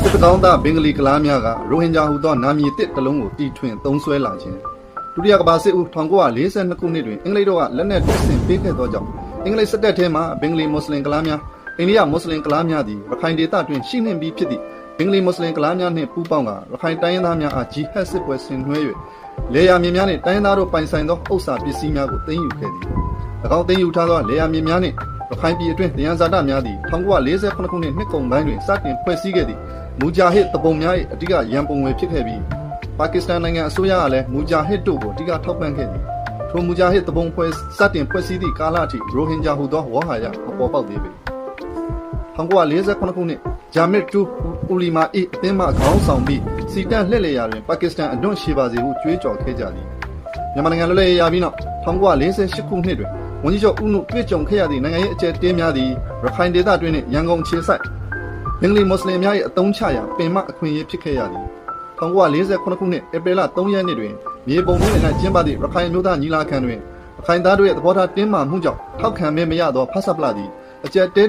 စစ်တကောင်းသားဘင်္ဂလီကလားများကရိုဟင်ဂျာဟူသောနာမည်တစ်တစ်လုံးကိုတီထွင်သုံးစွဲလာခြင်းဒုတိယကမ္ဘာစစ်ဦး1942ခုနှစ်တွင်အင်္ဂလိပ်တို့ကလက်နက်တပ်ဆင်ပေးခဲ့သောကြောင့်အင်္ဂလိပ်စစ်တပ်ထဲမှဘင်္ဂလီမွတ်စလင်ကလားများအိန္ဒိယမွတ်စလင်ကလားများသည်ရခိုင်ဒေသတွင်ရှိနှင့်ပြီးဖြစ်သည့်ဘင်္ဂလီမွတ်စလင်ကလားများနှင့်ပူးပေါင်းကရခိုင်တိုင်းရင်းသားများအားဂျီဟက်စစ်ပွဲဆင်နွှဲ၍လေယာမြေများနှင့်တိုင်းရင်းသားတို့ပိုင်ဆိုင်သောဥစ္စာပစ္စည်းများကိုသိမ်းယူခဲ့သည်၎င်းသိမ်းယူထားသောလေယာမြေများနှင့် ရခိုင်ပြည်အတွင်းတရားဇာတများသည်1948ခုနှစ်နှစ်ကုန်ပိုင်းတွင်စတင်ဖွဲ့စည်းခဲ့သည့်မူဂျာဟစ်တပုံများ၏အဓိကရန်ပုံငွေဖြစ်ခဲ့ပြီးပါကစ္စတန်နိုင်ငံအစိုးရကလည်းမူဂျာဟစ်တို့ကိုအဓိကထောက်ပံ့ခဲ့သည်ထိုမူဂျာဟစ်တပုံဖွဲ့စတင်ဖွဲ့စည်းသည့်ကာလအထိရိုဟင်ဂျာဟူသောဝါဟာရအပေါ်ပေါက်သေးပေ1948ခုနှစ်ဂျာမစ်တူအူလီမာ၏အသင်းမှခေါင်းဆောင်ပြီးစီတန်လှည့်လည်ရာတွင်ပါကစ္စတန်အဒွန့်ရှိပါစေဟုကြွေးကြော်ခဲ့ကြသည်မြန်မာနိုင်ငံလွတ်လပ်ရေးရပြီးနောက်1948ခုနှစ်တွင် ဝန်ကြီးချုပ်ဦးနုတွေ့ကြုံခဲ့ရသည့်နိုင်ငံရေးအကျယ်တင်းများသည်ရခိုင်ဒေသတွင်းနှင့်ရန်ကုန်ခြေဆိုင်ဘင်္ဂလီမွတ်စလင်များ၏အုံချရာပင်မအခွင့်အရေးဖြစ်ခဲ့ရသည်1948ခုနှစ်ဧပြီလ3ရက်နေ့တွင်မြေပုံမြို့နယ်၌ကျင်းပသည့်ရခိုင်မျိုးသားညီလာခံတွင်ရခိုင်သားတို့၏သဘောထားတင်းမာမှုကြောင့်ထောက်ခံမဲမရသောဖဆပ်ပလာသည်အကျယ်တဲ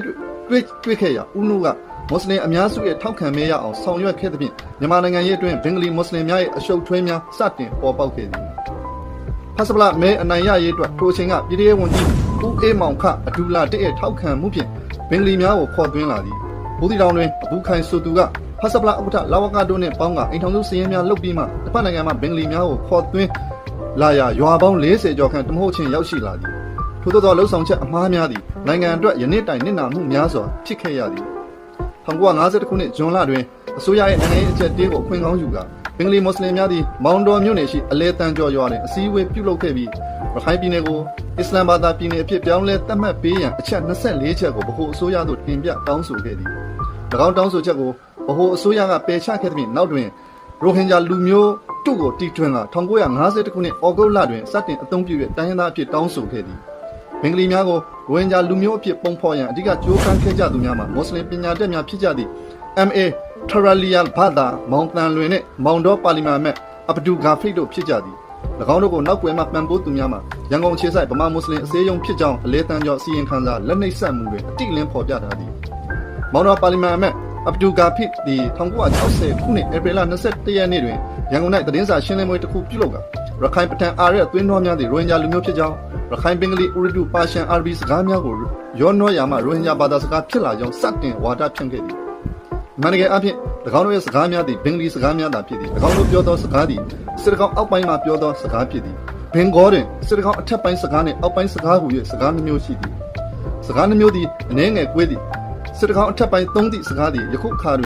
တွေ့တွေ့ခဲ့ရာဦးနုကမွတ်စလင်အများစုရဲ့ထောက်ခံမဲရအောင်ဆောင်ရွက်ခဲ့သဖြင့်မြန်မာနိုင်ငံရဲ့အတွင်းဘင်္ဂလီမွတ်စလင်များရဲ့အရှုပ်ထွေးများစတင်ပေါ်ပေါက်ခဲ့သည် ဖဆပ်ပလာမဲအနိုင်ရရေးအတွက်ထိုအချိန်ကပြည်ထောင်ဝန်ကြီးဦးအေးမောင်ခအဒူလာတဲ့ရဲ့ထောက်ခံမှုဖြင့်ဘင်္ဂလီများကိုခေါ်သွင်းလာသည်ဘူးတီတောင်တွင်အဘူခိုင်ဆိုသူကဖဆပ်ပလာဥက္ကဋ္ဌလာဝကတို့နှင့်ပေါင်းကအိမ်ထောင်စုစည်ရင်များလုပ်ပြီးမှတစ်ဖက်နိုင်ငံမှာဘင်္ဂလီများကိုခေါ်သွင်းလာရာရွာပေါင်း40ကျော်ခန့်တမဟုတ်ချင်းရောက်ရှိလာသည်ထို့သောလှုပ်ဆောင်ချက်အမှားများသည်နိုင်ငံအတွက်ယနေ့တိုင်နစ်နာမှုများစွာဖြစ်ခဲ့ရသည်1950ခုနှစ်ဇွန်လတွင်အစိုးရရဲ့နိုင်ငံရေးအချက်တေးကိုခွင့်ကောင်းယူက ဘင်္ဂလီမွတ်စလင်များသည်မောင်တော်မြို့နယ်ရှိအလဲတန်ကျော်ရွာတွင်အစည်းအဝေးပြုလုပ်ခဲ့ပြီးရခိုင်ပြည်နယ်ကိုအစ္စလမ်ဘာသာပြည်နယ်အဖြစ်ပြောင်းလဲသတ်မှတ်ပေးရန်အချက်24ချက်ကိုဗဟိုအစိုးရသို့တင်ပြတောင်းဆိုခဲ့သည်၎င်းတောင်းဆိုချက်ကိုဗဟိုအစိုးရကပယ်ချခဲ့သဖြင့်နောက်တွင်ရိုဟင်ဂျာလူမျိုးတို့ကိုတီထွင်က1950ခုနှစ်ဩဂုတ်လတွင်စတင်အသုံးပြု၍တိုင်းရင်းသားအဖြစ်တောင်းဆိုခဲ့သည်ဘင်္ဂလီများကိုရိုဟင်ဂျာလူမျိုးအဖြစ်ပုံဖော်ရန်အဓိကကြိုးပမ်းခဲ့ကြသူများမှာမွတ်စလင်ပညာတတ်များဖြစ်ကြသည့် MA ထရလီယာဘာသာမောင်တန်လွင်နှင့်မောင်တော်ပါလီမာမတ်အဘဒူဂါဖိတ်တို့ဖြစ်ကြသည်၎င်းတို့ကိုနောက်ွယ်မှပံ့ပိုးသူများမှာရန်ကုန်ခြေဆိုင်ဗမာမွတ်စလင်အစည်းအရုံးဖြစ်ကြောင်းအလဲတန်းကျော်စီရင်ခံစာလက်နှိပ်ဆက်မှုတွင်အတိအလင်းဖော်ပြထားသည်မောင်တော်ပါလီမာမတ်အဘဒူဂါဖိတ်သည်1960ခုနှစ်ဧပြီလ21ရက်နေ့တွင်ရန်ကုန်၌သတင်းစာရှင်းလင်းပွဲတစ်ခုပြုလုပ်ကရခိုင်ပထံအာရဲသွင်းတော်များသည့်ရိုဟင်ဂျာလူမျိုးဖြစ်ကြောင်းရခိုင်ဘင်္ဂလီဥရဒူပါရှန်အာရဘီစကားများကိုရောနှောရာမှရိုဟင်ဂျာဘာသာစကားဖြစ်လာကြောင်းစတင်ဝါဒဖြန့်ခဲ့သည် မန်တကယ်အဖြစ်၎င်းတို့ရဲ့စကားများသည်ဘင်္ဂလီစကားများသာဖြစ်သည်၎င်းတို့ပြောသောစကားသည်စစ်တကောင်းအောက်ပိုင်းမှပြောသောစကားဖြစ်သည်ဘင်္ဂေါတွင်စစ်တကောင်းအထက်ပိုင်းစကားနှင့်အောက်ပိုင်းစကားဟူ၍စကားနှမျိုးရှိသည်စကားနှမျိုးသည်အနှဲငယ်ကွေးသည်စစ်တကောင်းအထက်ပိုင်းသုံးသည့်စကားသည်ယခုအခါ